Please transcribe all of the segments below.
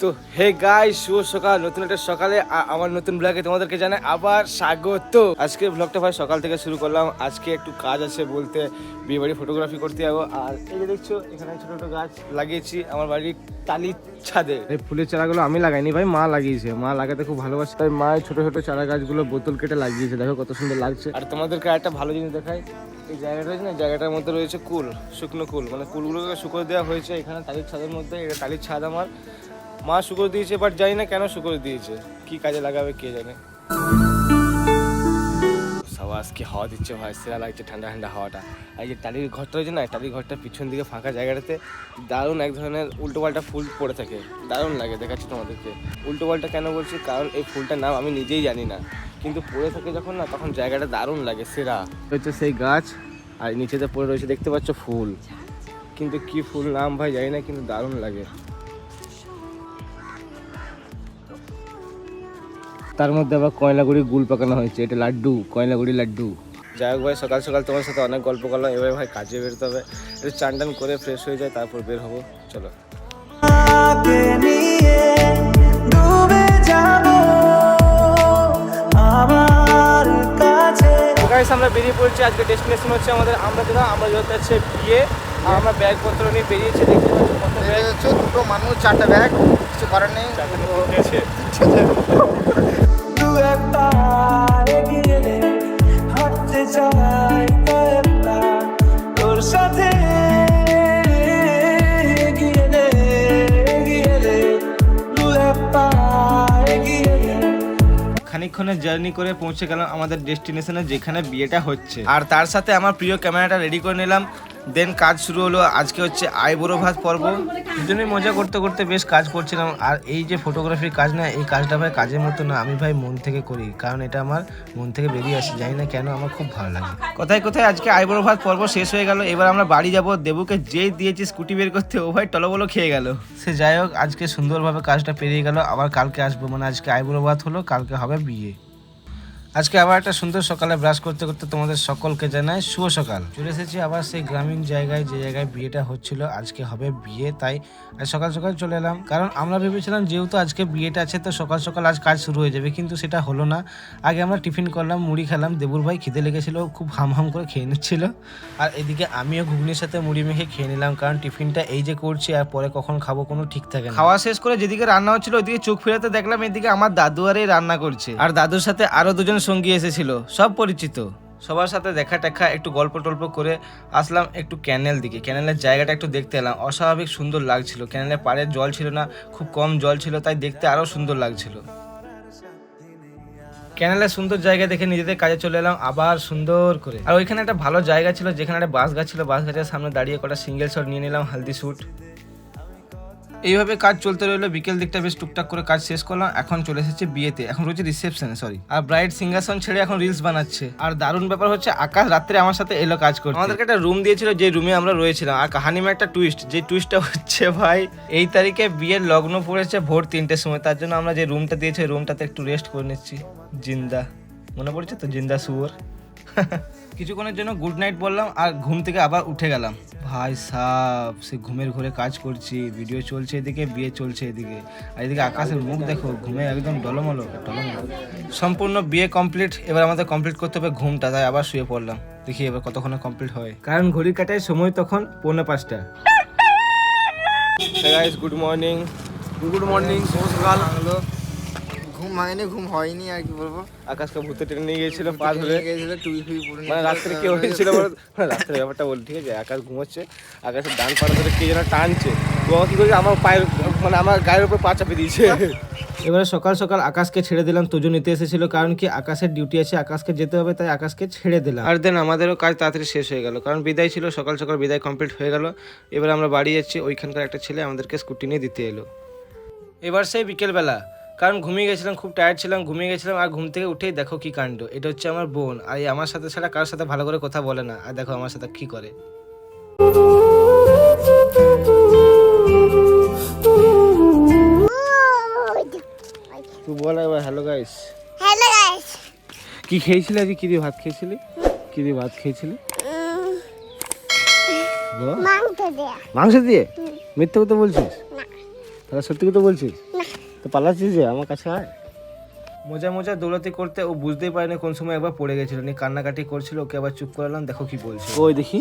তো হে গাই শুভ সকাল। নতুন একটা সকালে আমার নতুন ব্লগে তোমাদেরকে জানাই আবার স্বাগত। আজকে ব্লগটা ভাই সকাল থেকে শুরু করলাম। আজকে একটু কাজ আছে বলতে বিয়ে বাড়ি ফটোগ্রাফি করতে যাব। আর এই যে দেখছ এখানে ছোট ছোট গাছ লাগিয়েছি আমার বাড়ির টালির ছাদে। এই ফুলের চারাগুলো আমি লাগাইনি ভাই মা লাগিয়েছে। মা লাগাতে খুব ভালোবাসে। তাই মা ছোট ছোট চারা গাছগুলো বোতল কেটে লাগিয়েছে। দেখো কত সুন্দর লাগছে। আর তোমাদেরকে একটা ভালো জিনিস দেখাই। এই জায়গাটা রয়েছে না জায়গাটার মধ্যে রয়েছে কুল শুকনো কুল। মানে কুলগুলোকে শুকনো দেওয়া হয়েছে এখানে টালির ছাদের মধ্যে। এটা টালির ছাদ আমার। মা শুকর দিয়েছে বাট জানি না কেন শুকর দিয়েছে। কি কাজে লাগাবে, কে জানে। আজকে হাওয়া দিচ্ছে ভাই, সেরা লাগছে ঠান্ডা ঠান্ডা হাওয়াটা। আর এই যে টালির ঘরটা রয়েছে না টালির ঘরটার পিছন দিকে ফাঁকা জায়গাটাতে দারুণ এক ধরনের উল্টো পাল্টা ফুল পড়ে থাকে। দারুণ লাগে, দেখাচ্ছি তোমাদেরকে। উল্টো পাল্টা কেন বলছি? কারণ এই ফুলটার নাম আমি নিজেই জানি না। কিন্তু পড়ে থাকে যখন না, তখন জায়গাটা দারুণ লাগে, সেরা। হচ্ছে সেই গাছ, আর নিচেতে পড়ে রয়েছে, দেখতে পাচ্ছ ফুল। কিন্তু কি ফুল নাম ভাই জানি না, কিন্তু দারুণ লাগে। তার মধ্যে আবার কয়লাগুড়ি গুল পাকানো হয়েছে এটা লাড্ডু কয়লাগুড়ি লাড্ডু। যাই হোক ভাই সকাল সকাল তোমার সাথে অনেক গল্প করলাম এবার ভাই কাজে বেরোতে হবে। একটু চান টান করে ফ্রেশ হয়ে যায় তারপর বের হব। চলো। আমার কাছে। গাইস আমরা বেরিয়ে পড়ছি আজকে ডেস্টিনেশন হচ্ছে আমাদের আমরা যেটা আমরা যেতে হচ্ছে বিয়ে। আর আমরা ব্যাগপত্র নিয়ে বেরিয়েছি দেখতে পাচ্ছি দুটো মানুষ চারটা ব্যাগ কিছু করার নেই। খানিকক্ষণের জার্নি করে পৌঁছে গেলাম আমাদের ডেস্টিনেশনে যেখানে বিয়েটা হচ্ছে। আর তার সাথে আমার প্রিয় ক্যামেরাটা রেডি করে নিলাম। দেন কাজ শুরু হলো আজকে হচ্ছে আইবুড়ো ভাত পর্ব। দুজনেই মজা করতে করতে বেশ কাজ করছিলাম। আর এই যে ফটোগ্রাফির কাজ না এই কাজটা ভাই কাজের মতো না আমি ভাই মন থেকে করি। কারণ এটা আমার মন থেকে বেরিয়ে আসে জানি না কেন আমার খুব ভালো লাগে। কোথায় কোথায়? আজকে আইবুড়ো ভাত পর্ব শেষ হয়ে গেল। এবার আমরা বাড়ি যাব। দেবুকে যেই দিয়েছি স্কুটি বের করতে ও ভাই টলবলো খেয়ে গেল। সে যাই হোক আজকে সুন্দরভাবে কাজটা পেরিয়ে গেল। আবার কালকে আসব। মানে আজকে আইবুড়ো ভাত হলো কালকে হবে বিয়ে। আজকে আবার একটা সুন্দর সকালে ব্রাশ করতে করতে তোমাদের সকলকে জানাই শুভ সকাল। চলে এসেছি আবার সেই গ্রামীণ জায়গায়, যে জায়গায় বিয়েটা হচ্ছিল, আজকে হবে বিয়ে, তাই আজ সকাল সকাল চলে এলাম। কারণ আমরা ভেবেছিলাম যেহেতু আজকে বিয়েটা আছে, তো সকাল সকাল আজ কাজ শুরু হয়ে যাবে, কিন্তু সেটা হলো না। আগে আমরা টিফিন করলাম, মুড়ি খেলাম, দেবুর ভাই খিদে লেগেছিল, খুব হাম হাম করে খেয়ে নিচ্ছিল। আর এদিকে আমিও ঘুগনির সাথে মুড়ি মেখে খেয়ে নিলাম, কারণ টিফিনটা এই যে করছি, আর পরে কখন খাব কোনো ঠিক থাকে খাওয়া শেষ করে যেদিকে রান্না হচ্ছিল, ওইদিকে চোখ ফেরাতে দেখলাম এদিকে আমার দাদু আরে রান্না করছে। আর দাদুর সাথে আরও দুজন সঙ্গী এসেছিল, সব পরিচিত। সবার সাথে দেখা টেখা একটু গল্প টল্প করে আসলাম একটু ক্যানেল দিকে। ক্যানেলের জায়গাটা একটু দেখতে এলাম। অস্বাভাবিক সুন্দর লাগছিল। ক্যানেলের পাড়ে জল ছিল না, খুব কম জল ছিল, তাই দেখতে আরও সুন্দর লাগছিল। ক্যানেলের সুন্দর জায়গা দেখে নিজেদের কাজে চলে এলাম আবার সুন্দর করে। আর ওইখানে একটা ভালো জায়গা ছিল, যেখানে একটা বাস গাছ ছিল। বাস গাছের সামনে দাঁড়িয়ে কটা সিঙ্গেল শট নিয়ে নিলাম, হালদি শ্যুট এইভাবে কাজ চলতে রইল, বিকেল দিকটা বেশ টুকটাক করে কাজ শেষ করলাম, এখন চলে এসেছে বিয়েতে। এখন রয়েছে রিসেপশনে সরি আর ব্রাইড সিঙ্গাসন ছেড়ে এখন রিলস বানাচ্ছে। আর দারুণ ব্যাপার হচ্ছে, আকাশ রাত্রে আমার সাথে এলো কাজ করতে। আমাদেরকে একটা রুম দিয়েছিল, যে রুমে আমরা রয়েছিলাম। আর কাহানিমে একটা টুইস্ট যে টুইস্টটা হচ্ছে, ভাই, এই তারিখে বিয়ের লগ্ন পড়েছে ভোর তিনটের সময়। তার জন্য আমরা যে রুমটা দিয়েছি রুমটাতে একটু রেস্ট করে নিচ্ছি। জিন্দা। মনে পড়ছে তো? জিন্দা সুয়োর কিছুক্ষণের জন্য গুড নাইট বললাম আর ঘুম থেকে আবার উঠে গেলাম। ভাই সাপ সে ঘুমের ঘরে কাজ করছি ভিডিও চলছে এদিকে বিয়ে চলছে এদিকে। আর এদিকে আকাশের মুখ দেখো ঘুমে একদম ডলমলো টলমলো সম্পূর্ণ বিয়ে কমপ্লিট এবার আমাদের কমপ্লিট করতে হবে ঘুমটা তাই আবার শুয়ে পড়লাম। দেখি এবার কতক্ষণে কমপ্লিট হয়। কারণ ঘড়ি কাটায় সময় তখন পৌনে পাঁচটা। Guys good morning good morning শুভ সকাল ঘুম ভাঙেনি ঘুম হয়নি আর কি বলব? আকাশকে ভূতে টেনে নিয়ে গিয়েছিল পা ধরে। ফুই পুরো মানে রাত্রে কেউ হয়েছিল বলে? মানে রাত্রে ব্যাপারটা বলি ঠিক আছে? আকাশ ঘুমোচ্ছে আকাশের ডান পাড়া ধরে কে যেন টানছে। আমার কি করেছে? আমার পায়ের মানে আমার গায়ের উপর পা চাপে দিয়েছে। এবারে সকাল সকাল আকাশকে ছেড়ে দিলাম তোজো নিতে এসেছিল কারণ কি আকাশের ডিউটি আছে আকাশকে যেতে হবে তাই আকাশকে ছেড়ে দিলাম। আর দেন আমাদেরও কাজ তাড়াতাড়ি শেষ হয়ে গেল কারণ বিদায় ছিল সকাল সকাল বিদায় কমপ্লিট হয়ে গেল। এবার আমরা বাড়ি যাচ্ছি ওইখানকার একটা ছেলে আমাদেরকে স্কুটি নিয়ে দিতে এলো। এবার সেই বিকেলবেলা কারণ ঘুমিয়ে গেছিলাম খুব টায়ার্ড ছিলাম ঘুমিয়ে গেছিলাম আর ঘুম থেকে উঠেই দেখো কি কাণ্ড। এটা হচ্ছে আমার বোন আর আমার সাথে ছাড়া কারোর সাথে ভালো করে কথা বলে না। আর দেখো আমার সাথে কি করে। তুই বল একবার হ্যালো গাইস হ্যালো গাইস কি খেয়েছিলি আজকে? কি দিয়ে ভাত খেয়েছিলি? কি দিয়ে ভাত খেয়েছিলি? মাংস দেয়া। মাংস দিয়ে? মিথ্যে কথা বলছিস? না। তাহলে সত্যি কথা বলছিস? তো পালাচ্ছিস যে? আমার কাছে আয়। মজা মজা দৌড়াতে করতে ও বুঝতেই পারেনি কোন সময় একবার পড়ে গেছিল। নিয়ে কান্নাকাটি করছিল ওকে আবার চুপ করালাম দেখো কি বলছে। কই দেখি?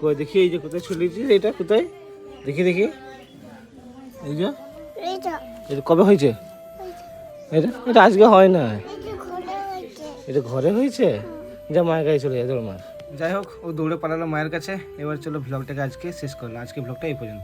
কই দেখি এই যে কোথায় ছুটিয়েছিস এটা কোথায়? দেখি দেখি। এই যে। এটা কবে হয়েছে? এটা এটা আজকে হয় না। এটা ঘরে হয়েছে? যা মায়ের কাছে চলে যায় তোর মা। যাই হোক ও দৌড়ে পালালো মায়ের কাছে। এবার চলো ভ্লগটাকে আজকে শেষ করলাম। আজকে ভ্লগটা এই পর্যন্ত।